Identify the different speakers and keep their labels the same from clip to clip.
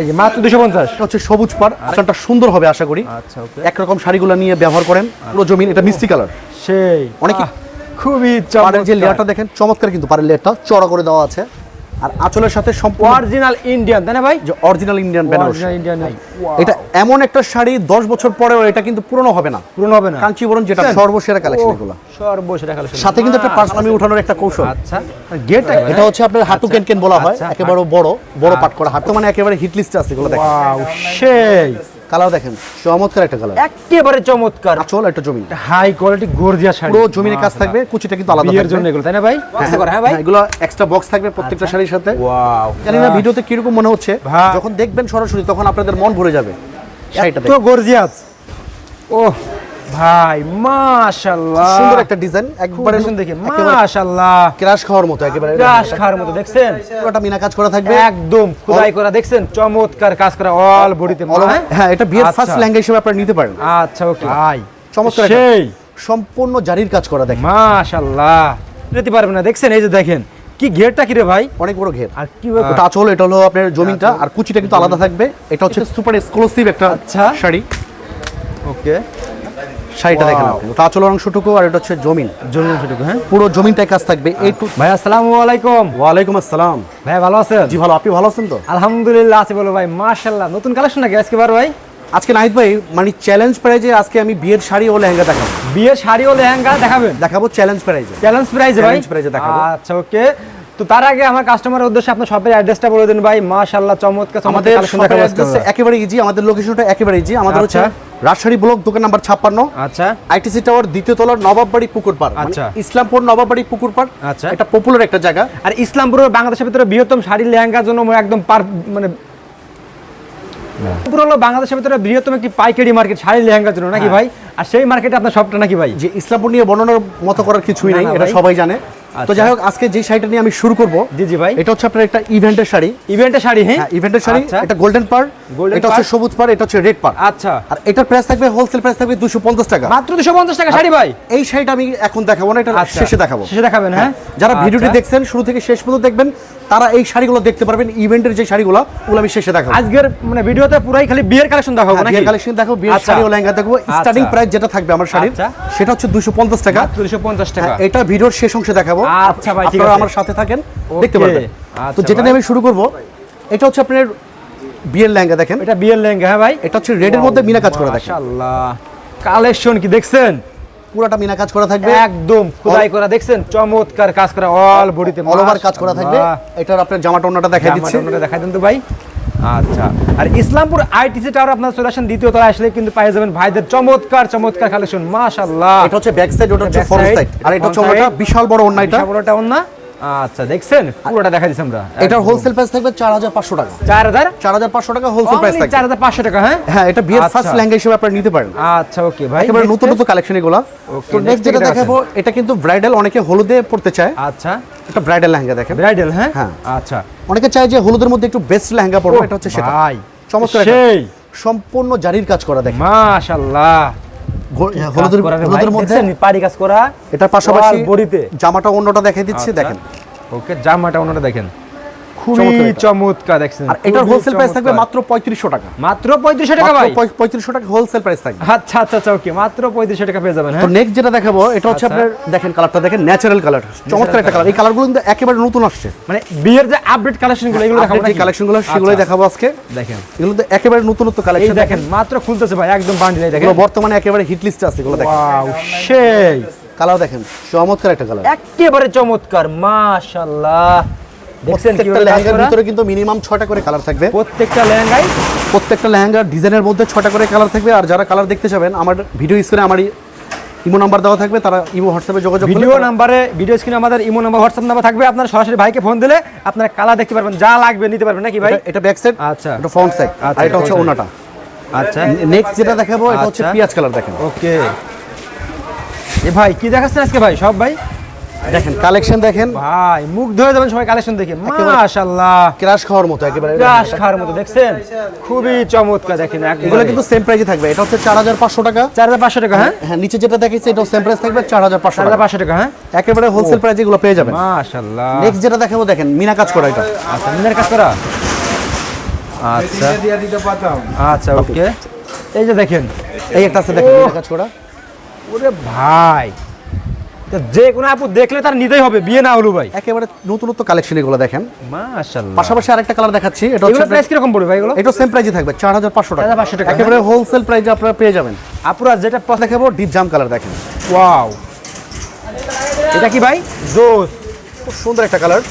Speaker 1: এই যে মাত্র দুশো পঞ্চাশ।
Speaker 2: এটা হচ্ছে সবুজ পার আচারটা সুন্দর হবে আশা করি।
Speaker 1: আচ্ছা ওকে।
Speaker 2: একরকম শাড়িগুলো নিয়ে ব্যবহার করেন। পুরো জমিন এটা মিষ্টি কালার।
Speaker 1: সেই
Speaker 2: অনেক
Speaker 1: খুবই
Speaker 2: পাড়ের যে লেয়ারটা দেখেন চমৎকার কিন্তু পাড়ের লেয়ারটা চড়া করে দেওয়া আছে। আর আঁচলের সাথে সম্পূর্ণ
Speaker 1: অরিজিনাল ইন্ডিয়ান তাই না ভাই?
Speaker 2: যে অরিজিনাল ইন্ডিয়ান বেনারসি।
Speaker 1: ইন্ডিয়ান
Speaker 2: এটা এমন একটা শাড়ি দশ বছর পরেও এটা কিন্তু পুরনো হবে না।
Speaker 1: পুরনো হবে না।
Speaker 2: কাঞ্চিবরণ যেটা? সর্বসেরা কালেকশন এগুলো।
Speaker 1: সর্বশেষ কালেকশন
Speaker 2: সাথে কিন্তু একটা পার্সনামি উঠানোর একটা কৌশল।
Speaker 1: আচ্ছা। গেট
Speaker 2: এটা হচ্ছে আপনার হাতু কেন কেন বলা হয়
Speaker 1: আচ্ছা।
Speaker 2: একেবারে বড় বড় পাট করা হাতু মানে একেবারে হিট লিস্টে আছে এগুলো দেখেন।
Speaker 1: সেই।
Speaker 2: কালার দেখেন চমৎকার একটা কালার।
Speaker 1: একেবারে চমৎকার।
Speaker 2: চল একটা জমি
Speaker 1: হাই কোয়ালিটি গর্জিয়া শাড়ি।
Speaker 2: পুরো জমির কাজ থাকবে কুচিটা কিন্তু আলাদা
Speaker 1: বিয়ের
Speaker 2: থাকবে।
Speaker 1: জন্য এগুলো তাই না ভাই? আচ্ছা করে, হ্যাঁ ভাই।
Speaker 2: হ্যাঁ, এগুলো এক্সট্রা বক্স থাকবে প্রত্যেকটা শাড়ির সাথে।
Speaker 1: ওয়াও
Speaker 2: জানি না ভিডিওতে কি রকম মনে হচ্ছে। যখন দেখবেন সরাসরি তখন আপনাদের মন ভরে যাবে। শাড়িটা
Speaker 1: এত
Speaker 2: দেখেন।
Speaker 1: গর্জিয়াস। ও ভাই মাশাআল্লাহ।
Speaker 2: সুন্দর একটা ডিজাইন একবারে
Speaker 1: দেখে মাশাআল্লাহ।
Speaker 2: ক্রাশ খাওয়ার মতো একেবারে
Speaker 1: খাওয়ার মতো দেখছেন?
Speaker 2: পুরোটা মিনা কাজ করা থাকবে।
Speaker 1: একদম খোদাই করা দেখছেন? চমৎকার কাজ করা অল বডিতে
Speaker 2: হ্যাঁ? এটা বিয়ের। ফার্স্ট লেহেঙ্গা হিসেবে আপনারা নিতে পারেন।
Speaker 1: আচ্ছা ওকে ভাই
Speaker 2: চমৎকার
Speaker 1: সেই।
Speaker 2: সম্পূর্ণ জারির কাজ করা দেখেন।
Speaker 1: মাশাআল্লাহ। নিতে পারবেন না দেখছেন? এই যে দেখেন কি ঘেরটা কি রে ভাই?
Speaker 2: অনেক বড় ঘের।
Speaker 1: আর কি
Speaker 2: ওটা আঁচল এটা হলো আপনার জমিটা আর কুচিটা কিন্তু আলাদা থাকবে। এটা হচ্ছে সুপার এক্সক্লুসিভ একটা
Speaker 1: আচ্ছা।
Speaker 2: শাড়ি।
Speaker 1: ওকে
Speaker 2: শাড়িটা দেখেন. আপনি। ওটা আঁচল অংশটুকু আর এটা হচ্ছে জমিন।
Speaker 1: জরুরি সেটুকু হ্যাঁ?
Speaker 2: পুরো জমিনটায় কাজ থাকবে এই
Speaker 1: ভাই আসসালামু আলাইকুম।
Speaker 2: ওয়ালাইকুম আসসালাম।
Speaker 1: ভাই ভালো আছেন?
Speaker 2: জি ভালো। আপনি ভালো আছেন তো?
Speaker 1: আলহামদুলিল্লাহ আছি বলো ভাই। মাশাআল্লাহ নতুন কালেকশন নাকি আজকে বার ভাই?
Speaker 2: আজকে নাহিদ ভাই মানে চ্যালেঞ্জ প্রাইজে আজকে আমি বিয়ের শাড়ি ও লেহেঙ্গা দেখাবো।
Speaker 1: বিয়ের শাড়ি ও লেহেঙ্গা দেখাবেন?
Speaker 2: দেখাবো চ্যালেঞ্জ প্রাইজে
Speaker 1: চ্যালেঞ্জ প্রাইজে ভাই?
Speaker 2: price এ দেখাবো।
Speaker 1: আচ্ছা ওকে তো তার আগে আমার কাস্টমারের উদ্দেশ্যে আপনার শপের অ্যাড্রেসটা বলে দিন ভাই। মাশাআল্লাহ চমৎকার
Speaker 2: আমাদের শপের অ্যাড্রেস একেবারে ইজি আমাদের লোকেশনটা একেবারে ইজি আমাদের হচ্ছে
Speaker 1: আচ্ছা।
Speaker 2: রাজশাহী ব্লক দোকান নাম্বার ছাপ্পান্ন।
Speaker 1: আচ্ছা।
Speaker 2: আইটিসি টাওয়ার দ্বিতীয় তলার নবাববাড়ি পুকুর পাড়। মানে
Speaker 1: আচ্ছা।
Speaker 2: ইসলামপুর নবাববাড়ি পুকুর পাড়।
Speaker 1: আচ্ছা।
Speaker 2: এটা পপুলার একটা জায়গা।
Speaker 1: আর ইসলামপুরের বাংলাদেশের ভিতরে বৃহত্তম শাড়ি লেহেঙ্গার জন্য একদম পার মানে পুরো হলো বাংলাদেশের ভিতরে বৃহত্তম একটি পাইকারি মার্কেট শাড়ি লেহেঙ্গার জন্য নাকি ভাই? আর সেই মার্কেটে আপনার সবটা নাকি ভাই?
Speaker 2: যে ইসলামপুর নিয়ে বর্ণনার মতো করার কিছুই নেই এটা সবাই জানে। তো
Speaker 1: আচ্ছা।
Speaker 2: যাই হোক আজকে যে শাড়িটা নিয়ে আমি শুরু করব
Speaker 1: জি জি ভাই।
Speaker 2: এটা হচ্ছে আপনার একটা ইভেন্টের শাড়ি।
Speaker 1: ইভেন্টের শাড়ি হ্যাঁ?
Speaker 2: হ্যাঁ ইভেন্টের শাড়ি।
Speaker 1: আচ্ছা।
Speaker 2: এটা গোল্ডেন পার এটা হচ্ছে সবুজ পার এটা হচ্ছে রেড পার
Speaker 1: আচ্ছা।
Speaker 2: আর এটার প্রাইস থাকবে হোলসেল প্রাইস থাকবে দুশো পঞ্চাশ টাকা।
Speaker 1: মাত্র দুশো পঞ্চাশ টাকা শাড়ি ভাই?
Speaker 2: এই শাড়িটা আমি এখন দেখাবো না এটা
Speaker 1: আচ্ছা।
Speaker 2: শেষে দেখাবো।
Speaker 1: শেষে দেখাবেন হ্যাঁ?
Speaker 2: যারা ভিডিওটি। দেখছেন শুরু থেকে শেষ পর্যন্ত দেখবেন। তারা এই শাড়িগুলো দেখতে পারবেন ইভেন্টের যে শাড়িগুলো ওগুলো আমি শেষে দেখাবো।
Speaker 1: আজকের মানে ভিডিওতে পুরাই খালি বিয়ের কালেকশন দেখাবো
Speaker 2: হ্যাঁ,
Speaker 1: নাকি?
Speaker 2: বিয়ের কালেকশন দেখো বিয়ের
Speaker 1: আচ্ছা।
Speaker 2: শাড়ি ও লেহেঙ্গা দেখব। স্টার্টিং
Speaker 1: আচ্ছা।
Speaker 2: প্রাইস যেটা থাকবে আমার শাড়ির
Speaker 1: আচ্ছা।
Speaker 2: সেটা হচ্ছে দুশো পঞ্চাশ টাকা।
Speaker 1: মাত্র দুশো পঞ্চাশ টাকা।
Speaker 2: হ্যাঁ, এটা ভিডিওর শেষ অংশে দেখাবো।
Speaker 1: আচ্ছা ভাই, ঠিক
Speaker 2: আপনারা
Speaker 1: আছে।
Speaker 2: আমার সাথে থাকেন দেখতে পারবেন। তো যেটা নিয়ে আমি শুরু করব এটা হচ্ছে আপনার বিয়ের লেহেঙ্গা দেখেন।
Speaker 1: এটা বিয়ের লেহেঙ্গা হ্যাঁ ভাই?
Speaker 2: এটা হচ্ছে রেডের মধ্যে মিনা কাজ করা দেখেন।
Speaker 1: মাশাআল্লাহ। কালেকশন কি দেখছেন?
Speaker 2: পুরোটা মিনা কাজ করা থাকবে।
Speaker 1: একদম খোদাই করা। দেখছেন? চমৎকার কাজ করা অল বডিতে
Speaker 2: অল ওভার কাজ করা থাকবে। এটার আপনার জামাটা অন্যটা দেখাই দিচ্ছি।
Speaker 1: দেখাই দেন তো ভাই। আচ্ছা। আর ইসলামপুর আইটিসি টাওয়ার আপনার চলে আসেন দ্বিতীয় তলায় আসলে কিন্তু পাই যাবেন ভাইদের চমৎকার চমৎকার কালেকশন মাশাআল্লাহ।
Speaker 2: এটা হচ্ছে ব্যাক সাইড ওটা হচ্ছে ফ্রন্ট সাইড আর এটা হচ্ছে ওটা বিশাল বড় ওন্না এটা
Speaker 1: বড়টা না আচ্ছা দেখছেন? পুরোটা দেখা আমরা।
Speaker 2: এটার হোলসেল প্রাইস থাকবে চার হাজার পাঁচশো টাকা।
Speaker 1: চার হাজার?
Speaker 2: চার হাজার পাঁচশো টাকা হোলসেল প্রাইস থাকবে।
Speaker 1: চার হাজার পাঁচশো টাকা হ্যাঁ?
Speaker 2: হ্যাঁ এটা বিয়ের। ফার্স্ট লেহেঙ্গা হিসেবে আপনারা নিতে পারেন।
Speaker 1: আচ্ছা ওকে ভাই
Speaker 2: একেবারে নতুন নতুন কালেকশন এগুলো। তো নেক্সট যেটা দেখাবো এটা কিন্তু ব্রাইডাল অনেকে হলুদে পড়তে চায়।
Speaker 1: আচ্ছা।
Speaker 2: এটা ব্রাইডাল লেহেঙ্গা দেখেন।
Speaker 1: ব্রাইডাল হ্যাঁ?
Speaker 2: হ্যাঁ।
Speaker 1: আচ্ছা।
Speaker 2: অনেকে চায় যে হলুদের মধ্যে একটু বেস্ট লেহেঙ্গা পরবো এটা হচ্ছে সেটা।
Speaker 1: ভাই
Speaker 2: চমৎকার
Speaker 1: সেই।
Speaker 2: সম্পূর্ণ জারির কাজ করা দেখেন।
Speaker 1: মাশাআল্লাহ।
Speaker 2: হলুদের
Speaker 1: কাজ করা
Speaker 2: মধ্যে
Speaker 1: পাড়ি কাজ
Speaker 2: পাশাপাশি
Speaker 1: বডিতে।
Speaker 2: জামাটা অন্যটা দেখাই দিচ্ছি
Speaker 1: আচ্ছা।
Speaker 2: দেখেন।
Speaker 1: ওকে জামাটা অন্যটা দেখেন। খুবই
Speaker 2: চমৎকার
Speaker 1: দেখছেন
Speaker 2: আর এটার হোলসেল প্রাইস থাকবে মাত্র পঁয়ত্রিশশো টাকা।
Speaker 1: মাত্র পঁয়ত্রিশশো টাকা ভাই।
Speaker 2: পঁয়ত্রিশশো টাকা হোলসেল প্রাইস থাকবে।
Speaker 1: আচ্ছা আচ্ছা আচ্ছা ওকে মাত্র পঁয়ত্রিশশো টাকা পেয়ে যাবেন
Speaker 2: তো
Speaker 1: হ্যাঁ?
Speaker 2: নেক্সট যেটা দেখাবো এটা হচ্ছে
Speaker 1: আচ্ছা।
Speaker 2: আপনার দেখেন কালারটা দেখেন ন্যাচারাল কালার চমৎকার একটা কালার এই কালারগুলো কিন্তু একেবারে নতুন আসছে।
Speaker 1: মানে বিয়ের যে আপডেট কালেকশনগুলো এগুলো দেখাবো?
Speaker 2: কালেকশনগুলো সেগুলোই
Speaker 1: আচ্ছা,
Speaker 2: দেখাবো আজকে।
Speaker 1: দেখেন।
Speaker 2: এগুলো তো একেবারে নতুনত্ব কালেকশন
Speaker 1: দেখেন মাত্র খুলতেছে ভাই একদম বান্ডিল দেখেন।
Speaker 2: বর্তমানে একেবারে হিট লিস্টে আছে এগুলো দেখেন।
Speaker 1: ওয়াও সেই।
Speaker 2: কালার দেখেন চমৎকার একটা কালার
Speaker 1: একেবারে চমৎকার মাশাআল্লাহ।
Speaker 2: প্রত্যেকটা লেহেঙ্গার ভিতরে কিন্তু মিনিমাম ছটা করে কালার থাকবে।
Speaker 1: প্রত্যেকটা লেহেঙ্গায়?
Speaker 2: প্রত্যেকটা লেহেঙ্গার ডিজাইনের মধ্যে ছটা করে কালার থাকবে আর যারা কালার দেখতে চাবেন আমার ভিডিও স্ক্রিনে আমার ইমো নাম্বার দেওয়া থাকবে তারা ইমো হোয়াটসঅ্যাপে যোগাযোগ
Speaker 1: ভিডিও নাম্বারে ভিডিও স্ক্রিনে আমাদের ইমো নাম্বার হোয়াটসঅ্যাপ নাম্বার থাকবে। আপনার সরাসরি ভাইকে ফোন দিলে আপনারা কালার দেখতে পারবেন যা লাগবে নিতে পারবেন নাকি ভাই?
Speaker 2: এটা- ব্যাক সাইড
Speaker 1: আচ্ছা।
Speaker 2: এটা ফ্রন্ট সাইড
Speaker 1: আচ্ছা,
Speaker 2: আর এটা হচ্ছে ওনাটা।
Speaker 1: আচ্ছা।
Speaker 2: নেক্সট যেটা দেখাবো এটা হচ্ছে
Speaker 1: আচ্ছা।
Speaker 2: পিয়াজ কালার দেখেন।
Speaker 1: ওকে এ ভাই কি দেখাচ্ছেন আজকে ভাই? সব ভাই?
Speaker 2: দেখেন কালেকশন দেখেন।
Speaker 1: ভাই মুখ ধরে যাবেন সবাই কালেকশন দেখে। মাশাআল্লাহ।
Speaker 2: ক্রাশ খাওয়ার মতো একেবারে।
Speaker 1: গাছ খাওয়ার মতো দেখছেন? খুবই চমৎকার দেখেন
Speaker 2: এগুলো কিন্তু সেম প্রাইসে থাকবে। এটা হচ্ছে চার হাজার পাঁচশো টাকা।
Speaker 1: চার হাজার পাঁচশো টাকা হ্যাঁ?
Speaker 2: হ্যাঁ নিচে যেটা দেখেছি এটাও সেম প্রাইস থাকবে চার হাজার পাঁচশো
Speaker 1: চার হাজার
Speaker 2: টাকা
Speaker 1: পাঁচশো টাকা হ্যাঁ?
Speaker 2: একেবারে হোলসেল প্রাইস এগুলো পেয়ে যাবেন।
Speaker 1: মাশাআল্লাহ।
Speaker 2: নেক্সট যেটা দেখাবো দেখেন মিনা কাজ করা এটা।
Speaker 1: আচ্ছা মিনার কাজ করা? আচ্ছা।
Speaker 3: দিয়ে দিতে পারতাম
Speaker 1: আচ্ছা ওকে এই যে দেখেন।
Speaker 2: এই একটা আছে দেখেন মিনা কাজ করা।
Speaker 1: ওরে ভাই। যে কোনো আপু দেখলে তার নিতেই হবে বিয়ে না হলো ভাই।
Speaker 2: একেবারে নতুনত্ব কালেকশন এগুলো দেখেন।
Speaker 1: মাশাআল্লাহ।
Speaker 2: পাশাপাশি আরেকটা কালার দেখাচ্ছি এটা হচ্ছে
Speaker 1: প্রাইস কীরকম পড়বে ভাই এগুলো?
Speaker 2: এটা সেম প্রাইসে থাকবে চার হাজার পাঁচশো টাকা।
Speaker 1: 4,500 টাকা,
Speaker 2: একেবারে হোলসেল প্রাইসে আপনারা পেয়ে যাবেন।
Speaker 1: আপুরা যেটা পছন্দ
Speaker 2: দেখাবো ডিপ জাম কালার দেখেন।
Speaker 1: ওয়াও। এটা কি ভাই? জোস।
Speaker 2: খুব সুন্দর একটা কালার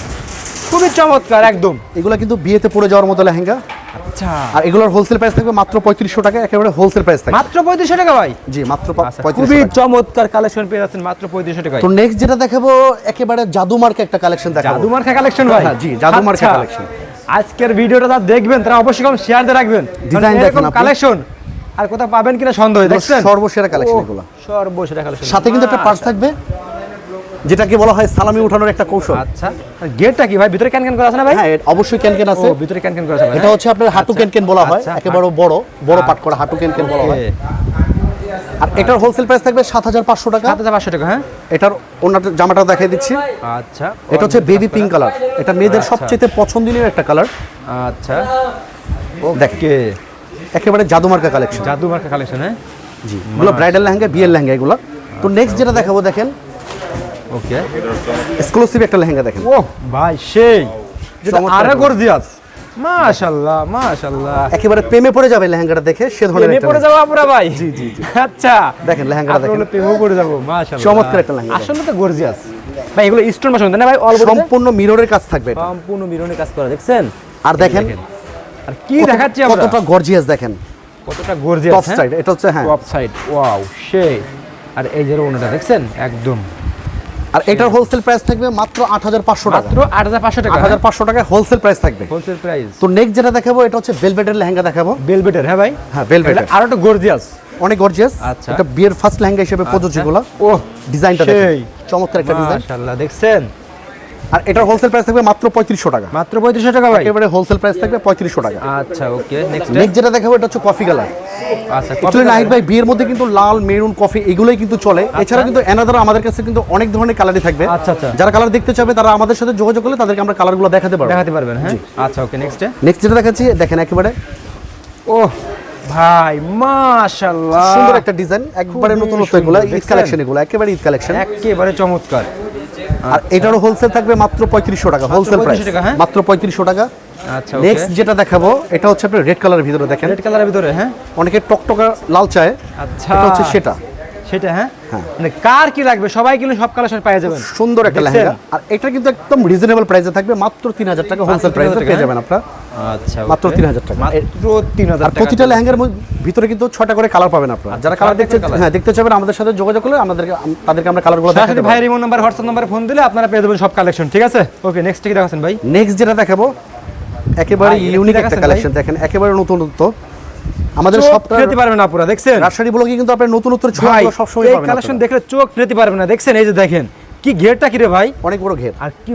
Speaker 1: খুবই চমৎকার একদম।
Speaker 2: এগুলো কিন্তু বিয়েতে পরে যাওয়ার মতো লেহেঙ্গা।
Speaker 1: আচ্ছা।
Speaker 2: আর এগুলোর হোলসেল প্রাইস থাকবে মাত্র পঁয়ত্রিশশো টাকা একেবারে হোলসেল প্রাইস থাকবে।
Speaker 1: মাত্র পঁয়ত্রিশশো টাকা ভাই?
Speaker 2: জি মাত্র
Speaker 1: আচ্ছা, খুবই চমৎকার কালেকশন পেয়ে যাচ্ছেন মাত্র পঁয়ত্রিশশো টাকায়।
Speaker 2: তো নেক্সট যেটা দেখাবো একেবারে জাদু মার্কে একটা কালেকশন দেখাবো।
Speaker 1: জাদু মার্কা কালেকশন ভাই?
Speaker 2: হ্যাঁ, জি, জাদু মার্কা
Speaker 1: আচ্ছা। আজকের ভিডিওটা যারা দেখবেন তারা অবশ্যই কম শেয়ার দিয়ে রাখবেন।
Speaker 2: Design দেখেন।
Speaker 1: কালেকশন আর কোথাও পাবেন কিনা সন্দেহ দেখছেন?
Speaker 2: সর্বসেরা কালেকশন এগুলো।
Speaker 1: সর্বসেরা কালেকশন
Speaker 2: সাথে কিন্তু একটা পার্স থাকবে। যেটাকে বলা হয় সালামি উঠানোর একটা কৌশল।
Speaker 1: আচ্ছা। গেটটা কি ভাই? ভিতরে ক্যান ক্যান করা আছে না ভাই?
Speaker 2: হ্যাঁ অবশ্যই ক্যানকেন আছে।
Speaker 1: ও ভিতরে ক্যান ক্যান করা আছে
Speaker 2: এটা হচ্ছে আপনার হাঁটু ক্যানকেন বলা হয়
Speaker 1: আচ্ছা,
Speaker 2: একেবারে বড় বড় পাট করা হাঁটু ক্যানকেন বলা হয়। আর এটার হোলসেল প্রাইস থাকবে সাত হাজার পাঁচশো টাকা।
Speaker 1: সাত হাজার পাঁচশো টাকা হ্যাঁ?
Speaker 2: এটার অন্যটা জামাটা দেখাই দিচ্ছি।
Speaker 1: আচ্ছা।
Speaker 2: এটা হচ্ছে বেবি পিঙ্ক কালার এটা মেয়েদের
Speaker 1: আচ্ছা।
Speaker 2: সবচেয়ে পছন্দনীয় একটা কালার
Speaker 1: আচ্ছা।
Speaker 2: দেখেন।
Speaker 1: কে
Speaker 2: একেবারে জাদুমার্কা কালেকশন
Speaker 1: জাদু মার্কা কালেকশন হ্যাঁ?
Speaker 2: জি এগুলো ব্রাইডাল লেহেঙ্গা বিয়ের লেহেঙ্গা এগুলো। তো নেক্সট যেটা দেখাবো দেখেন
Speaker 1: ওকে
Speaker 2: এক্সক্লুসিভ একটা লেহেঙ্গা দেখেন।
Speaker 1: ও ভাই সেই। যেটা
Speaker 2: চমৎকার
Speaker 1: গর্জিয়াস মাশাআল্লাহ মাশাআল্লাহ
Speaker 2: একেবারে প্রেমে পড়ে যাবে লেহেঙ্গাটা দেখে সে ধরনের
Speaker 1: প্রেমে পড়ে। যাব আপুরা ভাই। জি জি জি। আচ্ছা।
Speaker 2: দেখেন লেহেঙ্গাটা দেখেন।
Speaker 1: হলো প্রেমে পড়ে যাব মাশাআল্লাহ
Speaker 2: চমৎকার একটা লেহেঙ্গা
Speaker 1: আসলে তো গর্জিয়াস ভাই এগুলো স্টোন না ভাই? অল
Speaker 2: সম্পূর্ণ মিররের কাজ থাকবে এটা।
Speaker 1: সম্পূর্ণ মিরনের কাজ করা দেখছেন?
Speaker 2: আর দেখেন
Speaker 1: আর কি দেখাচ্ছি আমরা?
Speaker 2: কতটা গর্জিয়াস দেখেন।
Speaker 1: কতটা গর্জিয়াস
Speaker 2: টপ সাইড এটা হচ্ছে হ্যাঁ।
Speaker 1: টপ সাইড ওয়াও সেই। আর এই যে ওনাটা দেখছেন? একদম।
Speaker 2: আর এটার হোলসেল প্রাইস থাকবে মাত্র আট হাজার পাঁচশো টাকা।
Speaker 1: মাত্র আট হাজার পাঁচশো টাকা
Speaker 2: আট হাজার পাঁচশো টাকা হোলসেল প্রাইস থাকবে।
Speaker 1: হোলসেল প্রাইস
Speaker 2: তো নেক্সট যেটা দেখাবো এটা হচ্ছে বেলভেটের লেহেঙ্গা দেখাবো।
Speaker 1: বেলবেটের হ্যাঁ ভাই?
Speaker 2: হ্যাঁ বেলভেটের
Speaker 1: আর একটা গর্জিয়াস
Speaker 2: অনেক গর্জিয়াস
Speaker 1: আচ্ছা।
Speaker 2: এটা বিয়ের ফার্স্ট লেহেঙ্গা হিসেবে প্রযোজ্যগুলো
Speaker 1: ও
Speaker 2: ডিজাইনটা চমৎকার একটা ডিজাইন
Speaker 1: মাশাআল্লাহ দেখছেন?
Speaker 2: আর এটার হোলসেল প্রাইস থাকবে মাত্র পঁয়ত্রিশশো টাকা।
Speaker 1: মাত্র পঁয়ত্রিশশো টাকা ভাই?
Speaker 2: একেবারে হোলসেল প্রাইস থাকবে পঁয়ত্রিশশো টাকা।
Speaker 1: আচ্ছা ওকে নেক্সট
Speaker 2: যেটা দেখাবো এটা হচ্ছে কফি কালার
Speaker 1: আচ্ছা
Speaker 2: নাহিদ ভাই বিয়ের মধ্যে কিন্তু লাল মেরুন কফি এগুলোই কিন্তু চলে। এছাড়া কিন্তু এনাদার আমাদের কাছে কিন্তু অনেক ধরনের কালারই থাকবে।
Speaker 1: আচ্ছা, আচ্ছা।
Speaker 2: যারা কালার দেখতে চাবে তারা আমাদের সাথে যোগাযোগ করলে তাদেরকে আমরা কালারগুলো দেখাতে পারব।
Speaker 1: দেখাতে পারবেন হ্যাঁ? আচ্ছা ওকে নেক্সটে
Speaker 2: নেক্সট যেটা দেখাচ্ছি দেখেন একেবারে।
Speaker 1: ও ভাই মাশাআল্লাহ।
Speaker 2: সুন্দর একটা ডিজাইন একবারে নতুনত্ব
Speaker 1: সুন্দর,
Speaker 2: এগুলো ঈদ কালেকশন এগুলো একেবারে ঈদ কালেকশন
Speaker 1: একেবারে চমৎকার।
Speaker 2: আর এটারও হোলসেল থাকবে মাত্র পঁয়ত্রিশশো টাকা হোলসেল প্রাইস
Speaker 1: 3500 টাকা, হ্যাঁ?
Speaker 2: মাত্র পঁয়ত্রিশশো টাকা।
Speaker 1: আচ্ছা
Speaker 2: নেক্সট যেটা দেখাবো এটা হচ্ছে আপনার রেড কালারের ভিতরে দেখেন।
Speaker 1: রেড কালারের ভিতরে হ্যাঁ?
Speaker 2: অনেকে টকটকা লাল চায়।
Speaker 1: আচ্ছা।
Speaker 2: হচ্ছে সেটা।
Speaker 1: সেটা হ্যাঁ?
Speaker 2: হ্যাঁ।
Speaker 1: মানে কার কি লাগবে? সবাই কিন্তু সব কালেকশন পাওয়া যাবেন
Speaker 2: সুন্দর একটা লেহেঙ্গা। আর এটা কিন্তু একদম রিজনেবল প্রাইসে থাকবে। মাত্র তিন হাজার টাকা হোলসেল প্রাইসে পেয়ে
Speaker 1: হ্যাঁ?
Speaker 2: যাবেন আপনারা।
Speaker 1: আচ্ছা
Speaker 2: মাত্র 3000 টাকা।
Speaker 1: মাত্র তিন হাজার
Speaker 2: আর প্রতিটা লেহেঙ্গার ভিতরে কিন্তু ছটা করে কালার পাবেন আপনারা। যারা কালার দেখতে হ্যাঁ দেখতে চাইবেন আমাদের সাথে যোগাযোগ করলে আমাদেরকে তাদেরকে আমরা কালারগুলো দেখাতে
Speaker 1: ভাইয়ের ইমো নাম্বার হোয়াটসঅ্যাপ নাম্বারে ফোন দিলে আপনারা পেয়ে যাবেন সব কালেকশন ঠিক আছে? ওকে নেক্সট কি দেখাচ্ছেন ভাই?
Speaker 2: নেক্সট যেটা দেখাবো একেবারে
Speaker 1: ভাই,
Speaker 2: ইউনিক একটা কালেকশন দেখেন একেবারে নতুনত্ব। আমাদের
Speaker 1: পারবেন না পুরো দেখছেন?
Speaker 2: রাজশাহী ব্লগে কিন্তু আপনার নতুনত্ব
Speaker 1: ভাই
Speaker 2: ছোঁয়াগুলো সবসময়
Speaker 1: এই
Speaker 2: পাবেন
Speaker 1: কালেকশন দেখলে চোখ পারবেন না দেখছেন? এই যে দেখেন কি ঘেরটা কি রে ভাই?
Speaker 2: অনেক বড় ঘের।
Speaker 1: আর কি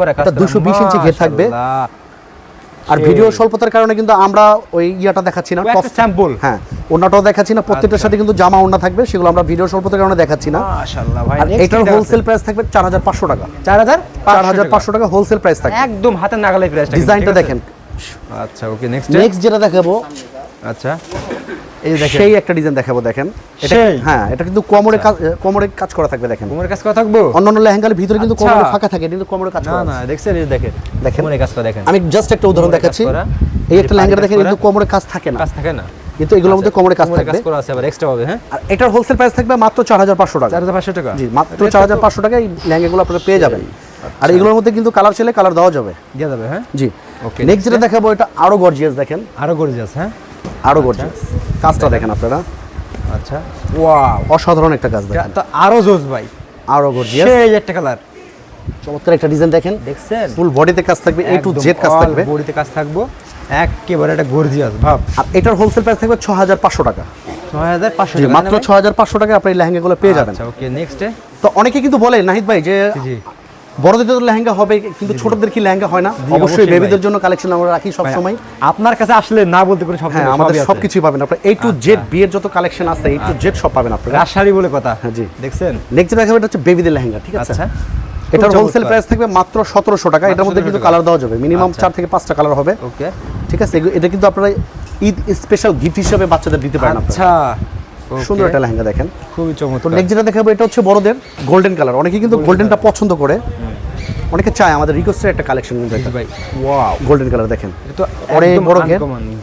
Speaker 1: করা কাজ
Speaker 2: 220 ইঞ্চি ঘের থাকবে। আর ভিডিও স্বল্পতার কারণে কিন্তু আমরা ওই ইয়াটা দেখাচ্ছি না টপ
Speaker 1: স্যাম্পল
Speaker 2: হ্যাঁ ওনাটাও দেখাচ্ছি না প্রত্যেকটার
Speaker 1: আচ্ছা।
Speaker 2: সাথে কিন্তু জামা ওনা থাকবে সেগুলো আমরা ভিডিও স্বল্পতার কারণে দেখাচ্ছি না।
Speaker 1: মাশাআল্লাহ ভাই
Speaker 2: এটার হোলসেল প্রাইস থাকবে চার হাজার পাঁচশো টাকা।
Speaker 1: 4000
Speaker 2: চার হাজার পাঁচশো টাকা হোলসেল প্রাইস থাকবে।
Speaker 1: একদম হাতে নাগালে প্রাইসটা
Speaker 2: ডিজাইনটা দেখেন।
Speaker 1: আচ্ছা ওকে নেক্সট
Speaker 2: নেক্সট যেটা দেখাবো
Speaker 1: আচ্ছা। এই দেখেন
Speaker 2: সেই একটা ডিজাইন দেখাবো দেখেন। এটা হ্যাঁ এটা কিন্তু কোমরে কোমরে কাজ করা থাকবে দেখেন।
Speaker 1: তোমার কাছে কথা থাকব?
Speaker 2: অন্যান্য লেহেঙ্গার ভিতরে কিন্তু
Speaker 1: আচ্ছা।
Speaker 2: কোমরে ফাঁকা থাকে কিন্তু কোমরে কাজ
Speaker 1: না
Speaker 2: করা
Speaker 1: না। দেখছেন এই দেখেন
Speaker 2: দেখেন।
Speaker 1: মনে কাজ করে দেখেন।
Speaker 2: আমি জাস্ট একটা উদাহরণ দেখাচ্ছি। এই একটা লেহেঙ্গা দেখেন কিন্তু কোমরে কাজ থাকে না।
Speaker 1: কাজ থাকে না।
Speaker 2: কিন্তু এগুলোর মধ্যে কোমরে কাজ থাকবে
Speaker 1: কাজ করা আছে আবার এক্সট্রা হবে হ্যাঁ?
Speaker 2: আর এটার হোলসেল প্রাইস থাকবে মাত্র চার হাজার পাঁচশো টাকা।
Speaker 1: চার হাজার পাঁচশো টাকা।
Speaker 2: জি মাত্র চার হাজার পাঁচশো টাকা এই লেহেঙ্গাগুলো আপনারা পেয়ে যাবেন। আর এগুলোর মধ্যে কিন্তু কালার চাইলে কালার দেওয়া যাবে।
Speaker 1: দিয়ে যাবে হ্যাঁ?
Speaker 2: জি।
Speaker 1: Okay,
Speaker 2: নেক্সট যেটা দেখাবো এটা আরও গর্জিয়াস দেখেন।
Speaker 1: আরও গর্জিয়াস হ্যাঁ?
Speaker 2: আরও গর্জিয়াস কাজটা দেখেন আপনারা।
Speaker 1: আচ্ছা। ওয়াও
Speaker 2: অসাধারণ একটা কাজ দেখেন।
Speaker 1: তো আরও জোস ভাই।
Speaker 2: আরও গর্জিয়াস
Speaker 1: সেই একটা কালার
Speaker 2: চমৎকার একটা ডিজাইন দেখেন।
Speaker 1: দেখছেন?
Speaker 2: ফুল বডিতে কাজ থাকবে এ টু জেড কাজ থাকবে।
Speaker 1: বডিতে কাজ থাকব। একেবারে একটা গর্জিয়াস ভাব।
Speaker 2: আর এটার হোলসেল প্রাইস থাকবে ছ হাজার পাঁচশো টাকা।
Speaker 1: ছয় হাজার পাঁচশো
Speaker 2: জি, মাত্র ছ হাজার পাঁচশো টাকা আপনি লেহেঙ্গাগুলো পেয়ে যাবেন।
Speaker 1: আচ্ছা ওকে নেক্সটে
Speaker 2: তো অনেকে কিন্তু বলে নাহিদ ভাই যে বড়দের তো লেহেঙ্গা হবে কিন্তু ছোটদের কি লেহেঙ্গা হয় না? অবশ্যই বেবিদের জন্য কালেকশন আমরা রাখি সব সময়।
Speaker 1: আপনার কাছে আসলে না বলতে কোনো সব
Speaker 2: হ্যাঁ আমাদের সবকিছুই পাবেন আপনার। এ টু জেড বিয়ের যত কালেকশন আছে এ টু জেড সব পাবেন আপনারা।
Speaker 1: বলে কথা।
Speaker 2: হ্যাঁ, জি।
Speaker 1: দেখছেন?
Speaker 2: নেক্সট হচ্ছে বেবিদের লেহেঙ্গা ঠিক আছে?
Speaker 1: আচ্ছা।
Speaker 2: এটার হোলসেল। প্রাইস থাকবে মাত্র সতেরোশো টাকা। এটার মধ্যে কিন্তু কালার দেওয়া যাবে। মিনিমাম
Speaker 1: আচ্ছা।
Speaker 2: চার থেকে পাঁচটা কালার হবে।
Speaker 1: ওকে
Speaker 2: ঠিক আছে? এটা কিন্তু আপনারা ঈদ স্পেশাল গিফট হিসেবে বাচ্চাদের দিতে পারেন
Speaker 1: আচ্ছা।
Speaker 2: সুন্দর একটা লেহেঙ্গা দেখেন।
Speaker 1: খুবই চমৎকার।
Speaker 2: নেক্সট যেটা দেখাবো এটা হচ্ছে বড়দের গোল্ডেন কালার অনেকে কিন্তু গোল্ডেনটা পছন্দ করে। অনেকে চায় আমাদের রিকোয়েস্টের একটা কালেকশন কিন্তু এটা।
Speaker 1: ভাই। ওয়াও
Speaker 2: গোল্ডেন কালার দেখেন।
Speaker 1: এটা
Speaker 2: অনেক বড়।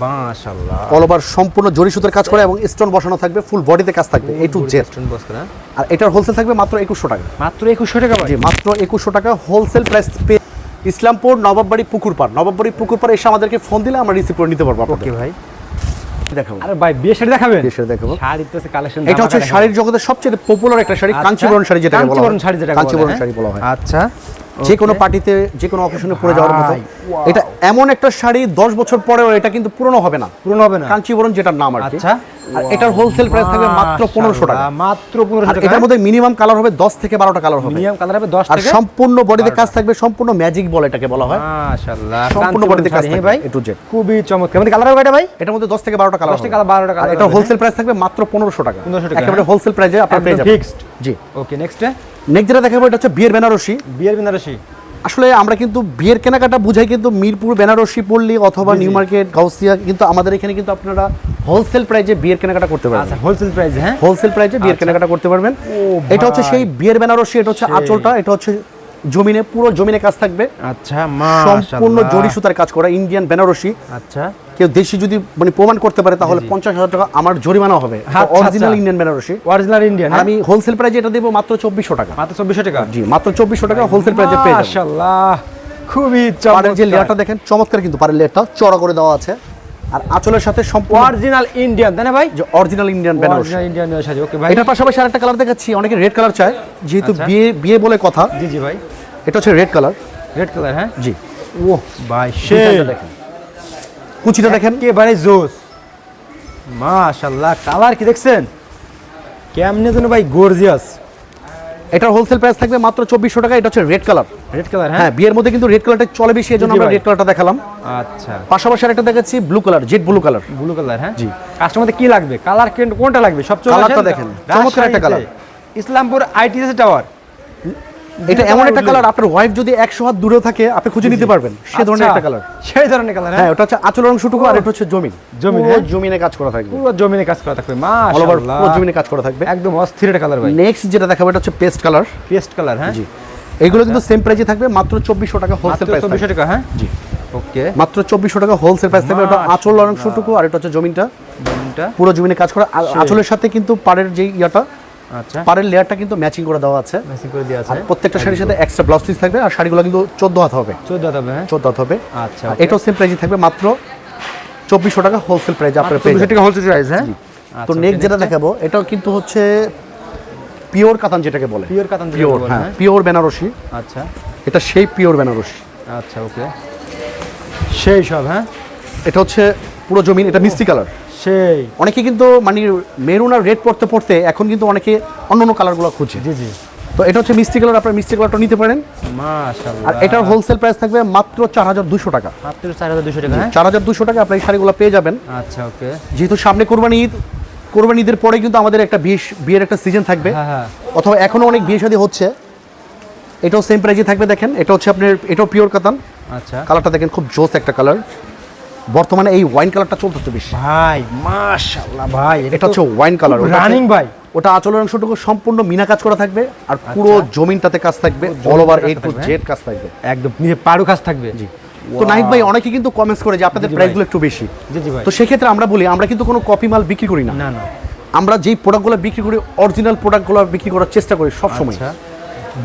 Speaker 1: মাশাআল্লাহ।
Speaker 2: অল ওভার সম্পূর্ণ জরি সুতার কাজ করে এবং স্টোন বসানো থাকবে ফুল বডিতে কাজ থাকবে এ টু জেড
Speaker 1: boss করা।
Speaker 2: আর এটার হোলসেল থাকবে মাত্র একুশশো টাকা।
Speaker 1: মাত্র একুশশো টাকা ভাই?
Speaker 2: জি মাত্র একুশশো টাকা। হোলসেল প্রাইস পে ইসলামপুর নবাববাড়ি পুকুর পাড় নবাববাড়ি পুকুর পাড় এসে আমাদেরকে ফোন দিলে আমরা রিসিভ করে নিতে পারব
Speaker 1: ওকে ভাই।
Speaker 2: দেখাবো।
Speaker 1: আরে ভাই বিয়ে শাড়ি দেখাবেন?
Speaker 2: বিয়ে শাড়ি দেখাবো।
Speaker 1: শাড়ি তো কালেকশন
Speaker 2: এটা হচ্ছে শাড়ির জগতের সবচেয়ে পপুলার একটা শাড়ি কাঞ্চিবরণ শাড়ি যেটা বলা হয়।
Speaker 1: কাঞ্চিবরণ শাড়ি যেটা
Speaker 2: কাঞ্চিবরণ শাড়ি বলা হয়।
Speaker 1: আচ্ছা।
Speaker 2: যে কোনো পার্টিতে যে কোনো অকেশনে পরে যাওয়ার মতো। এটা এমন একটা শাড়ি দশ বছর পরেও এটা কিন্তু পুরনো হবে না।
Speaker 1: পুরনো হবে না।
Speaker 2: কাঞ্চিবরণ যেটার নাম আর
Speaker 1: আচ্ছা।
Speaker 2: এটার হোলসেল প্রাইস থাকবে মাত্র পনেরোশো টাকা।
Speaker 1: মাত্র পনেরোশো টাকা।
Speaker 2: এটার মধ্যে মিনিমাম কালার হবে দশ থেকে বারোটা কালার হবে।
Speaker 1: মিনিমাম কালার হবে দশ
Speaker 2: আর সম্পূর্ণ বডিতে কাজ থাকবে সম্পূর্ণ ম্যাজিক বল এটাকে বলা হয়।
Speaker 1: মাশাআল্লাহ
Speaker 2: সম্পূর্ণ বডিতে কাজ থাকবে
Speaker 1: ভাই।
Speaker 2: এ টু জেড
Speaker 1: খুবই চমৎকার। আমাদের কালার হবে এটা ভাই?
Speaker 2: এটার মধ্যে দশ থেকে বারোটা কালার
Speaker 1: 10 থেকে 12টা colour
Speaker 2: এটা হোলসেল প্রাইস থাকবে মাত্র পনেরোশো টাকা।
Speaker 1: 1500 টাকা,
Speaker 2: একেবারে। হোলসেল প্রাইসে আপনার পেয়ে যাবেন।
Speaker 1: ফিক্সড
Speaker 2: জি।
Speaker 1: ওকে নেক্সটে
Speaker 2: নেক্সট যেটা দেখাবো এটা হচ্ছে বিয়ের বেনারসি।
Speaker 1: বিয়ের বেনারসি।
Speaker 2: আসলে আমরা কিন্তু বিয়ের কেনাকাটা বুঝাই কিন্তু মিরপুর বেনারসি পল্লী অথবা নিউ মার্কেট গাউসিয়া কিন্তু আমাদের এখানে কিন্তু আপনারা হোলসেল প্রাইজে বিয়ের কেনাকাটা করতে পারবেন।
Speaker 1: আচ্ছা হোলসেল প্রাইজে হ্যাঁ?
Speaker 2: হোলসেল প্রাইজে বিয়ের কেনাকাটা করতে পারবেন। এটা হচ্ছে সেই বিয়ের বেনারসি এটা হচ্ছে
Speaker 1: আচলটা
Speaker 2: আঁচলটা এটা হচ্ছে জমিনে পুরো জমিনে কাজ থাকবে।
Speaker 1: আচ্ছা
Speaker 2: সম্পূর্ণ সুতার কাজ করা ইন্ডিয়ান বেনারসি
Speaker 1: আচ্ছা।
Speaker 2: কেউ দেশি যদি মানে প্রমাণ করতে পারে তাহলে পঞ্চাশ হাজার টাকা আমার জরিমানা হবে। Original. Indian Benarasi
Speaker 1: original Indian
Speaker 2: আমি হোলসেল প্রাইজে এটা দেবো মাত্র চব্বিশশো টাকা।
Speaker 1: মাত্র চব্বিশশো টাকা?
Speaker 2: জি মাত্র চব্বিশশো টাকা হোলসেল প্রাইজে পেয়ে
Speaker 1: মাশাআল্লাহ খুবই
Speaker 2: পাড়ের যে
Speaker 1: চমৎকার।
Speaker 2: লেয়ারটা দেখেন চমৎকার কিন্তু পাড়ের লেয়ারটা চড়া করে দেওয়া আছে। আর আঁচলের সাথে সম্পূর্ণ
Speaker 1: অরিজিনাল ইন্ডিয়ান তাই না ভাই?
Speaker 2: যে অরিজিনাল ইন্ডিয়ান বেনারসি
Speaker 1: ইন্ডিয়ান সাজি ওকে ভাই।
Speaker 2: এটার পাশাপাশি আরেকটা কালার দেখাচ্ছি অনেকে রেড কালার চায় যেহেতু
Speaker 1: আচ্ছা।
Speaker 2: বিয়ে বিয়ে বলে কথা।
Speaker 1: জি জি ভাই।
Speaker 2: এটা হচ্ছে রেড কালার
Speaker 1: রেড কালার হ্যাঁ?
Speaker 2: জি।
Speaker 1: ও ভাই সে
Speaker 2: দেখেন। কুচিটা দেখেন।
Speaker 1: একেবারে জোস। মাশাআল্লাহ কালার কি দেখছেন? কেমনে যেন ভাই গর্জিয়াস
Speaker 2: এটার হোলসেল প্রাইস থাকবে মাত্র চব্বিশশো টাকা এটা হচ্ছে রেড কালার
Speaker 1: রেড কালার
Speaker 2: হ্যাঁ? বিয়ের মধ্যে কিন্তু রেড কালারটা চলে বেশি এজন্য আমরা। রেড কালারটা দেখালাম।
Speaker 1: আচ্ছা।
Speaker 2: পাশাপাশি আরেকটা দেখাচ্ছি blue colour jade blue colour
Speaker 1: blue colour হ্যাঁ?
Speaker 2: জি।
Speaker 1: কাস্টমারদের কি লাগবে? কালার কোনটা লাগবে? সবচেয়ে
Speaker 2: কালারটা দেখেন, চমৎকার একটা কালার।
Speaker 1: ইসলামপুর আইটিএস টাওয়ার
Speaker 2: এটা এমন একটা কালার আপনার ওয়াইফ যদি একশো হাত দূরেও থাকে আপনি খুঁজে নিতে পারবেন। সে ধরনের একটা কালার
Speaker 1: আচ্ছা, সেই ধরনের কালার
Speaker 2: হ্যাঁ? ওটা হচ্ছে আচল অংশটুকু আর এটা হচ্ছে জমিন।
Speaker 1: জমিন, হ্যাঁ।
Speaker 2: জমিনে কাজ করা থাকবে।
Speaker 1: পুরো জমিনে কাজ করা থাকবে
Speaker 2: ওভার পুরো জমিনে কাজ করা থাকবে।
Speaker 1: একদম অস্থির একটা কালার ভাই।
Speaker 2: নেক্সট যেটা দেখাবো এটা হচ্ছে পেস্ট কালার
Speaker 1: পেস্ট কালার হ্যাঁ?
Speaker 2: জি। এইগুলো কিন্তু সেম প্রাইসে থাকবে মাত্র চব্বিশশো টাকা হোলসেল প্রাইস
Speaker 1: চব্বিশশো টাকা হ্যাঁ?
Speaker 2: জি।
Speaker 1: ওকে।
Speaker 2: মাত্র চব্বিশশো টাকা হোলসেল প্রাইস থাকবে ওটা আঁচল অংশটুকু আর এটা হচ্ছে জমিনটা।
Speaker 1: জমিনটা।
Speaker 2: পুরো জমিনে কাজ করা। আঁচলের সাথে কিন্তু পাড়ের যে ইয়াটা
Speaker 1: আচ্ছা।
Speaker 2: পাড়ের লেয়ারটা কিন্তু ম্যাচিং করে দেওয়া আছে।
Speaker 1: মেসিং করে দেওয়া
Speaker 2: আর
Speaker 1: আছে
Speaker 2: প্রত্যেকটা শাড়ির সাথে এক্সট্রা ব্লাউজ পিস থাকবে আর শাড়িগুলো কিন্তু চোদ্দ হাত হবে।
Speaker 1: চোদ্দ হবে হ্যাঁ?
Speaker 2: চোদ্দ হাত হবে।
Speaker 1: আচ্ছা
Speaker 2: এটাও সেম প্রাইসে থাকবে মাত্র চব্বিশশো টাকা হোলসেল প্রাইস আপনার পেয়ে
Speaker 1: চব্বিশশো
Speaker 2: যাবেন।
Speaker 1: টাকা হোলসেল প্রাইস হ্যাঁ?
Speaker 2: তো নেক্সট যেটা দেখাবো এটাও কিন্তু হচ্ছে পিওর কাতান যেটাকে বলে।
Speaker 1: পিওর কাতান
Speaker 2: পিওর হ্যাঁ
Speaker 1: হ্যাঁ।
Speaker 2: পিওর বেনারসি।
Speaker 1: আচ্ছা।
Speaker 2: এটা সেই পিওর বেনারসি।
Speaker 1: আচ্ছা ওকে সেই সব হ্যাঁ?
Speaker 2: এটা হচ্ছে পুরো জমিন এটা মিষ্টি কালার
Speaker 1: সেই।
Speaker 2: অনেকে কিন্তু মানে মেরুন আর রেড পড়তে পড়তে এখন কিন্তু অনেকে অন্য অন্য কালারগুলো খুঁজে।
Speaker 1: জি জি।
Speaker 2: তো এটা হচ্ছে মিষ্টি কালার আপনার মিষ্টি কালারটা নিতে পারেন।
Speaker 1: মাশাআল্লাহ।
Speaker 2: আর এটার হোলসেল প্রাইস থাকবে মাত্র চার হাজার দুশো টাকা।
Speaker 1: মাত্র চার হাজার দুশো টাকা হ্যাঁ?
Speaker 2: চার হাজার দুশো টাকা আপনি এই শাড়িগুলো পেয়ে যাবেন।
Speaker 1: আচ্ছা ওকে।
Speaker 2: যেহেতু সামনে কোরবানি ঈদ কোরবানি ঈদের পরে কিন্তু আমাদের একটা বিয়ে বিয়ের একটা সিজন থাকবে।
Speaker 1: হ্যাঁ হ্যাঁ।
Speaker 2: অথবা এখনও অনেক বিয়ে শাদী হচ্ছে। এটাও সেম প্রাইজে থাকবে দেখেন। এটা হচ্ছে আপনার এটাও পিওর কাতান।
Speaker 1: আচ্ছা।
Speaker 2: কালারটা দেখেন খুব জোস একটা কালার বর্তমানে এই ওয়াইন কালারটা চলতেছে বেশি।
Speaker 1: ভাই মাশাআল্লাহ ভাই
Speaker 2: এটা হচ্ছে ওয়াইন কালার
Speaker 1: রানিং ভাই।
Speaker 2: ওটা আঁচলের অংশটুকু সম্পূর্ণ মিনা কাজ করা থাকবে আর পুরো
Speaker 1: আচ্ছা।
Speaker 2: জমিনটাতে কাজ থাকবে all over A to Z কাজ থাকবে
Speaker 1: একদম নিজে পাড়ু কাজ থাকবে। জি।
Speaker 2: তো নাহিদ ভাই অনেকে কিন্তু কমেন্টস করে যে আপনাদের। প্রাইসগুলো একটু বেশি।
Speaker 1: জি জি ভাই।
Speaker 2: তো সেক্ষেত্রে আমরা বলি আমরা কিন্তু কোনো কপি মাল বিক্রি করি না।
Speaker 1: না না।
Speaker 2: আমরা যেই প্রোডাক্টগুলো বিক্রি করি অরিজিনাল প্রোডাক্টগুলো বিক্রি করার চেষ্টা করি সব সময়
Speaker 1: আচ্ছা।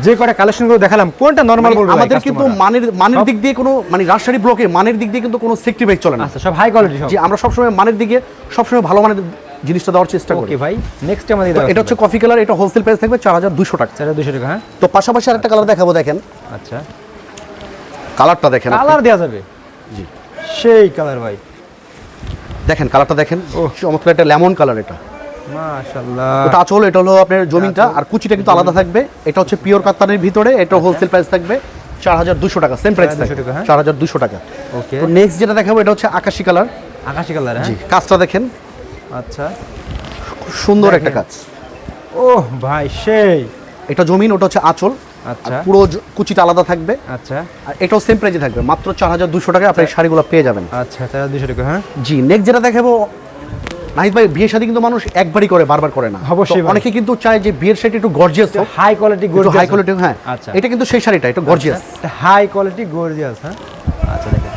Speaker 1: যে কটা কালেকশনগুলো দেখালাম কোনটা নরমাল বলব?
Speaker 2: আমাদের কিন্তু? মানের মানের দিক দিয়ে কোনো মানে রাজশাহী ব্লকে মানের দিক দিয়ে কিন্তু কোনো সেক্টি বাইক চলে না।
Speaker 1: আচ্ছা সব হাই কোয়ালিটি সব।
Speaker 2: যে আমরা সবসময় মানের দিকে সবসময় ভালো মানের জিনিসটা দেওয়ার চেষ্টা করি।
Speaker 1: ওকে ভাই নেক্সট আমাদের
Speaker 2: এটা হচ্ছে কফি কালার এটা হোলসেল প্রাইস থাকবে চার হাজার দুশো টাকা।
Speaker 1: চার হাজার দুশো টাকা হ্যাঁ?
Speaker 2: তো পাশাপাশি আরেকটা কালার দেখাবো দেখেন।
Speaker 1: আচ্ছা।
Speaker 2: কালারটা দেখেন।
Speaker 1: কালার দেওয়া যাবে?
Speaker 2: জি।
Speaker 1: সেই কালার ভাই।
Speaker 2: দেখেন কালারটা দেখেন।
Speaker 1: ও
Speaker 2: চমৎকার একটা লেমন কালার এটা।
Speaker 1: মাশাআল্লাহ।
Speaker 2: আচল এটা হলো আপনার জমিনটা আর কুচিটা কিন্তু আলাদা থাকবে। এটা হচ্ছে পিওর কাতানের ভিতরে এটা হোলসেল প্রাইস থাকবে চার হাজার দুশো টাকা সেম প্রাইস
Speaker 1: 4,200 টাকা, হ্যাঁ?
Speaker 2: চার হাজার দুশো টাকা।
Speaker 1: ওকে।
Speaker 2: তো নেক্সট যেটা দেখাবো এটা হচ্ছে আকাশি কালার।
Speaker 1: আকাশি কালার হ্যাঁ?
Speaker 2: জি কাজটা দেখেন।
Speaker 1: আচ্ছা।
Speaker 2: খুব সুন্দর একটা কাজ।
Speaker 1: ও ভাই সেই।
Speaker 2: এটা জমিন ওটা হচ্ছে আঁচল।
Speaker 1: আচ্ছা।
Speaker 2: পুরো কুচিটা আলাদা থাকবে।
Speaker 1: আচ্ছা।
Speaker 2: আর এটাও সেম প্রাইজে থাকবে মাত্র চার হাজার দুশো টাকায় আপনি শাড়িগুলো পেয়ে যাবেন।
Speaker 1: আচ্ছা তাহলে দুশো টাকা হ্যাঁ?
Speaker 2: জি নেক্সট যেটা দেখাবো নাহিদ ভাই বিয়ে শাদী কিন্তু মানুষ একবারই করে বারবার করে না।
Speaker 1: অবশ্যই
Speaker 2: অনেকে কিন্তু চায় যে বিয়ের শাড়ি একটু গর্জিয়াস হোক।
Speaker 1: High quality gorgeous
Speaker 2: high quality হ্যাঁ।
Speaker 1: আচ্ছা।
Speaker 2: এটা কিন্তু সেই শাড়িটা একটু গর্জিয়াস
Speaker 1: হাই কোয়ালিটি গর্জিয়াস হ্যাঁ? আচ্ছা দেখেন।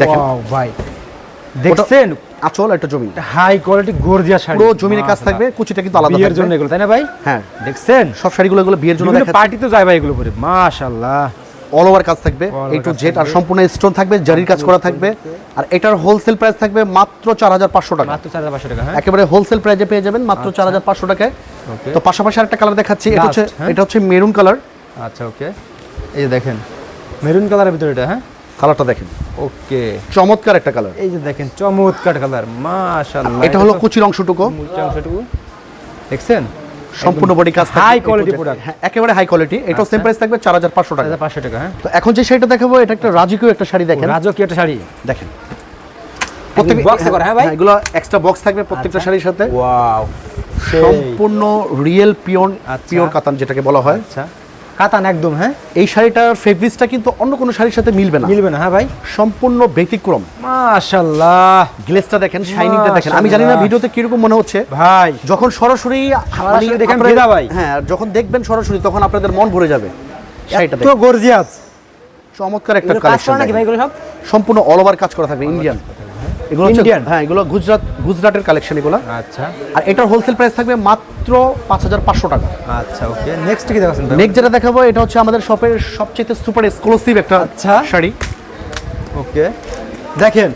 Speaker 2: দেখেন।
Speaker 1: ভাই। দেখছেন?
Speaker 2: আচল একটা জমি।
Speaker 1: High quality gorgeous sari.
Speaker 2: পুরো জমির কাজ থাকবে কুচিটা কিন্তু আলাদা
Speaker 1: বিয়ের জন্য এগুলো তাই না ভাই?
Speaker 2: হ্যাঁ।
Speaker 1: দেখছেন?
Speaker 2: সব শাড়িগুলো এগুলো বিয়ের জন্য দেখা
Speaker 1: পার্টি তো যায় ভাই এগুলো পরে মাশাআল্লাহ।
Speaker 2: অল ওভার কাজ থাকবে এই টু জেড আর সম্পূর্ণ স্টোন থাকবে জারির কাজ করা থাকবে আর এটার হোলসেল প্রাইস থাকবে মাত্র চার হাজার পাঁচশো টাকা।
Speaker 1: মাত্র চার হাজার পাঁচশো টাকা হ্যাঁ?
Speaker 2: একেবারে হোলসেল প্রাইসে পেয়ে যাবেন মাত্র চার হাজার পাঁচশো টাকায়। তো পাশাপাশি আরেকটা কালার দেখাচ্ছি এটা হচ্ছে
Speaker 1: হ্যাঁ?
Speaker 2: এটা হচ্ছে মেরুন কালার
Speaker 1: আচ্ছা ওকে এই যে দেখেন। মেরুন কালারের ভিতরে এটা হ্যাঁ?
Speaker 2: কালারটা দেখেন।
Speaker 1: ওকে
Speaker 2: চমৎকার একটা কালার
Speaker 1: এই যে দেখেন চমৎকার কালার মাশাআল্লাহ।
Speaker 2: এটা হলো কুচির অংশটুকু।
Speaker 1: অংশটুকু। দেখছেন?
Speaker 2: সম্পূর্ণ বডি কাজ
Speaker 1: হাই কোয়ালিটি প্রোডাক্ট
Speaker 2: হ্যাঁ একেবারে হাই কোয়ালিটি এটা সেম। প্রাইস থাকবে চার হাজার পাঁচশো টাকা।
Speaker 1: হাজার পাঁচশো টাকা হ্যাঁ।
Speaker 2: তো এখন যে শাড়িটা দেখাবো এটা একটা রাজকীয় একটা শাড়ি দেখেন।
Speaker 1: রাজকীয় একটা শাড়ি।
Speaker 2: দেখেন।
Speaker 1: প্রত্যেক বক্স করা, হ্যাঁ ভাই?
Speaker 2: এগুলো এক্সট্রা বক্স থাকবে প্রত্যেকটা
Speaker 1: আচ্ছা।
Speaker 2: শাড়ির সাথে।
Speaker 1: ওয়াও
Speaker 2: সম্পূর্ণ রিয়েল পিওর। পিওর কাতান যেটাকে বলা হয়।
Speaker 1: আচ্ছা। কাতান একদম হ্যাঁ?
Speaker 2: এই শাড়িটার ফেব্রিক্সটা কিন্তু অন্য কোনো শাড়ির সাথে মিলবে না।
Speaker 1: মিলবে না হ্যাঁ ভাই?
Speaker 2: সম্পূর্ণ ব্যতিক্রম।
Speaker 1: মাশাআল্লাহ।
Speaker 2: গ্লেসটা দেখেন শাইনিংটা দেখেন। আমি জানি না। ভিডিওতে কীরকম মনে হচ্ছে।
Speaker 1: ভাই।
Speaker 2: যখন সরাসরি মানে
Speaker 1: দেখেন ভাই।
Speaker 2: হ্যাঁ যখন দেখবেন সরাসরি তখন আপনাদের মন ভরে যাবে। শাড়িটা দেখেন।
Speaker 1: গর্জিয়াস
Speaker 2: চমৎকার একটা কালেকশন
Speaker 1: নাকি ভাই এগুলো সব?
Speaker 2: সম্পূর্ণ অল ওভার কাজ করা থাকবে ইন্ডিয়ান এগুলো হ্যাঁ এগুলো গুজরাট গুজরাটের কালেকশন এগুলো।
Speaker 1: আচ্ছা।
Speaker 2: আর এটার হোলসেল প্রাইস থাকবে মাত্র পাঁচ হাজার পাঁচশো টাকা।
Speaker 1: আচ্ছা ওকে নেক্সট কি দেখাচ্ছেন
Speaker 2: নেক্সট যেটা দেখাবো এটা হচ্ছে আমাদের শপের সবচেয়ে সুপার এক্সক্লুসিভ একটা
Speaker 1: আচ্ছা।
Speaker 2: শাড়ি।
Speaker 1: ওকে দেখেন।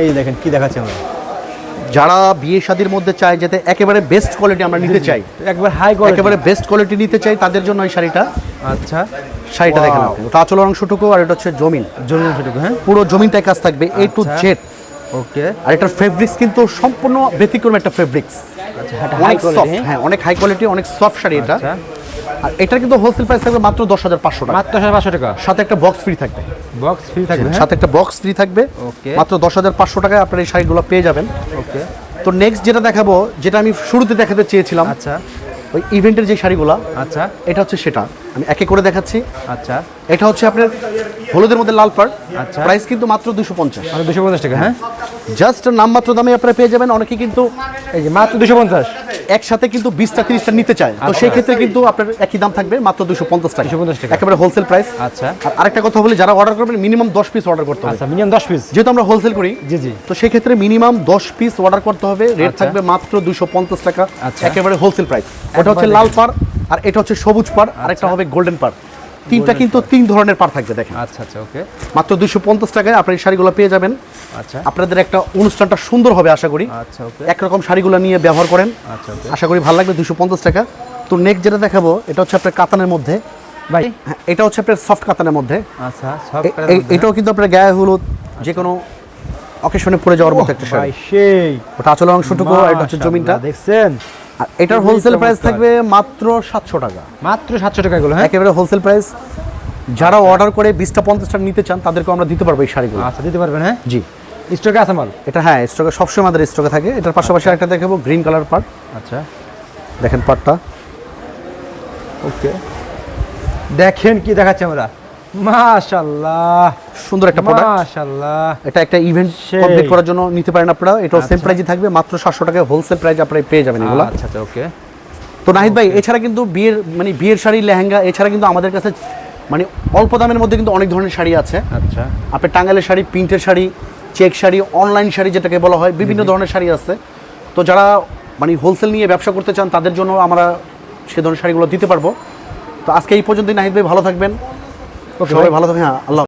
Speaker 1: এই দেখেন কি দেখাচ্ছে আমরা
Speaker 2: যারা বিয়ে শাদির মধ্যে চায় যাতে একেবারে বেস্ট কোয়ালিটি আমরা নিতে চাই
Speaker 1: একবার হাই কোয়ালিটি
Speaker 2: একেবারে বেস্ট কোয়ালিটি নিতে চাই তাদের জন্য এই শাড়িটা।
Speaker 1: আচ্ছা।
Speaker 2: শাড়িটা দেখেন। ওটা আঁচল অংশটুকু আর এটা হচ্ছে জমিন।
Speaker 1: জমিন সেটুকু হ্যাঁ?
Speaker 2: পুরো জমিনটায় কাজ থাকবে এ টু। জেড
Speaker 1: ওকে
Speaker 2: আর এটার ফেব্রিক্স কিন্তু সম্পূর্ণ ব্যতিক্রম একটা ফেব্রিক্স
Speaker 1: আচ্ছা হাই
Speaker 2: অনেক সফট হ্যাঁ। অনেক হাই কোয়ালিটি অনেক সফট শাড়ি এটা।
Speaker 1: আচ্ছা।
Speaker 2: আর এটার কিন্তু হোলসেল প্রাইস থাকবে মাত্র দশ হাজার পাঁচশো টাকা।
Speaker 1: মাত্র সাড়ে পাঁচশো টাকা।
Speaker 2: সাথে একটা বক্স ফ্রি থাকবে।
Speaker 1: বক্স ফ্রি থাকবে হ্যাঁ?
Speaker 2: সাথে একটা বক্স ফ্রি থাকবে।
Speaker 1: ওকে
Speaker 2: মাত্র দশ হাজার পাঁচশো টাকায় আপনার এই শাড়িগুলো পেয়ে যাবেন।
Speaker 1: ওকে
Speaker 2: তো নেক্সট যেটা দেখাবো যেটা আমি শুরুতে দেখাতে চেয়েছিলাম
Speaker 1: আচ্ছা।
Speaker 2: ওই ইভেন্টের যে শাড়িগুলো
Speaker 1: আচ্ছা।
Speaker 2: এটা হচ্ছে সেটা। আমি একে করে দেখাচ্ছি।
Speaker 1: আচ্ছা।
Speaker 2: এটা হচ্ছে আপনার হলুদের মধ্যে লাল পাড়।
Speaker 1: আচ্ছা।
Speaker 2: প্রাইস কিন্তু মাত্র দুশো পঞ্চাশ।
Speaker 1: মানে দুশো পঞ্চাশ টাকা হ্যাঁ?
Speaker 2: জাস্ট নামমাত্র দামে আপনারা পেয়ে যাবেন। অনেকে কিন্তু
Speaker 1: এই যে মাত্র দুশো পঞ্চাশ।
Speaker 2: একসাথে কিন্তু বিশটা তিরিশটা নিতে চায়। তো
Speaker 1: আচ্ছা।
Speaker 2: সেই ক্ষেত্রে কিন্তু আপনার একই দাম থাকবে মাত্র দুশো পঞ্চাশ টাকা।
Speaker 1: 250 টাকা।
Speaker 2: একেবারে হোলসেল প্রাইস
Speaker 1: আচ্ছা।
Speaker 2: আর আরেকটা কথা বলি যারা অর্ডার করবেন মিনিমাম দশ পিস অর্ডার করতে হবে।
Speaker 1: আচ্ছা মিনিমাম দশ পিস
Speaker 2: যেহেতু আমরা হোলসেল করি
Speaker 1: জি জি।
Speaker 2: তো সেই ক্ষেত্রে মিনিমাম দশ পিস অর্ডার করতে হবে। রেট
Speaker 1: আচ্ছা।
Speaker 2: থাকবে মাত্র দুশো পঞ্চাশ টাকা
Speaker 1: আচ্ছা।
Speaker 2: একেবারে হোলসেল প্রাইস ওটা হচ্ছে লাল পার আর এটা হচ্ছে সবুজ পার আর একটা হবে গোল্ডেন পার তিনটা কিন্তু তিন ধরনের পার থাকবে দেখেন।
Speaker 1: আচ্ছা আচ্ছা ওকে
Speaker 2: মাত্র দুশো পঞ্চাশ টাকায় আপনার এই শাড়িগুলো পেয়ে যাবেন।
Speaker 1: আচ্ছা।
Speaker 2: আপনাদের একটা অনুষ্ঠানটা সুন্দর হবে আশা করি।
Speaker 1: আচ্ছা
Speaker 2: একরকম শাড়িগুলো নিয়ে ব্যবহার করেন।
Speaker 1: আচ্ছা
Speaker 2: আশা করি ভালো লাগবে দুশো পঞ্চাশ টাকা। তো নেক্সট যেটা দেখাবো এটা হচ্ছে আপনার কাতানের মধ্যে।
Speaker 1: ভাই।
Speaker 2: হ্যাঁ, এটা হচ্ছে আপনার সফট কাতানের মধ্যে।
Speaker 1: আচ্ছা
Speaker 2: এটাও কিন্তু আপনার গায়ে হলুদ যে কোনো অকেশনে পরে যাওয়ার মতো একটা শাড়ি।
Speaker 1: সেই।
Speaker 2: ওটা আচল অংশটুকু আর এটা হচ্ছে জমিনটা।
Speaker 1: দেখছেন?
Speaker 2: এটার হোলসেল প্রাইস থাকবে মাত্র সাতশো টাকা।
Speaker 1: মাত্র সাতশো টাকা এগুলো হ্যাঁ?
Speaker 2: একেবারে হোলসেল প্রাইস যারা অর্ডার করে বিশটা পঞ্চাশটা নিতে চান তাদেরকেও আমরা দিতে পারব এই শাড়িগুলো।
Speaker 1: আচ্ছা দিতে পারবেন হ্যাঁ?
Speaker 2: জি।
Speaker 1: স্টকে আছে মাল?
Speaker 2: এটা হ্যাঁ স্টকে সবসময় আমাদের স্টকে থাকে। এটার পাশাপাশি একটা দেখাবো গ্রিন কালার পার্ট
Speaker 1: আচ্ছা।
Speaker 2: দেখেন পার্টটা
Speaker 1: ওকে। দেখেন কি দেখাচ্ছে আমরা। মাশাআল্লাহ।
Speaker 2: সুন্দর একটা প্রোডাক্ট
Speaker 1: মাশাআল্লাহ।
Speaker 2: এটা একটা ইভেন্ট। কমপ্লিট করার জন্য নিতে পারেন আপনারা। এটাও সেম
Speaker 1: আচ্ছা।
Speaker 2: প্রাইসই থাকবে মাত্র সাতশো টাকায় হোলসেল প্রাইস আপনারা পেয়ে যাবেন এগুলো।
Speaker 1: আচ্ছা আচ্ছা ওকে।
Speaker 2: তো নাহিদ ভাই এছাড়া কিন্তু বিয়ের মানে বিয়ের শাড়ি লেহেঙ্গা এছাড়া কিন্তু আমাদের কাছে মানে অল্প দামের মধ্যে কিন্তু অনেক ধরনের শাড়ি আছে।
Speaker 1: আচ্ছা।
Speaker 2: আপনার টাঙ্গালের শাড়ি প্রিন্টের শাড়ি চেক শাড়ি অনলাইন শাড়ি যেটাকে বলা হয় বিভিন্ন ধরনের শাড়ি আছে। তো যারা মানে হোলসেল নিয়ে ব্যবসা করতে চান তাদের জন্য আমরা সে ধরনের শাড়িগুলো দিতে পারব। তো আজকে এই পর্যন্তই। নাহিদ ভাই ভালো থাকবেন।
Speaker 1: ওকে
Speaker 2: সবাই ভালো থাকবেন। হ্যাঁ আল্লাহ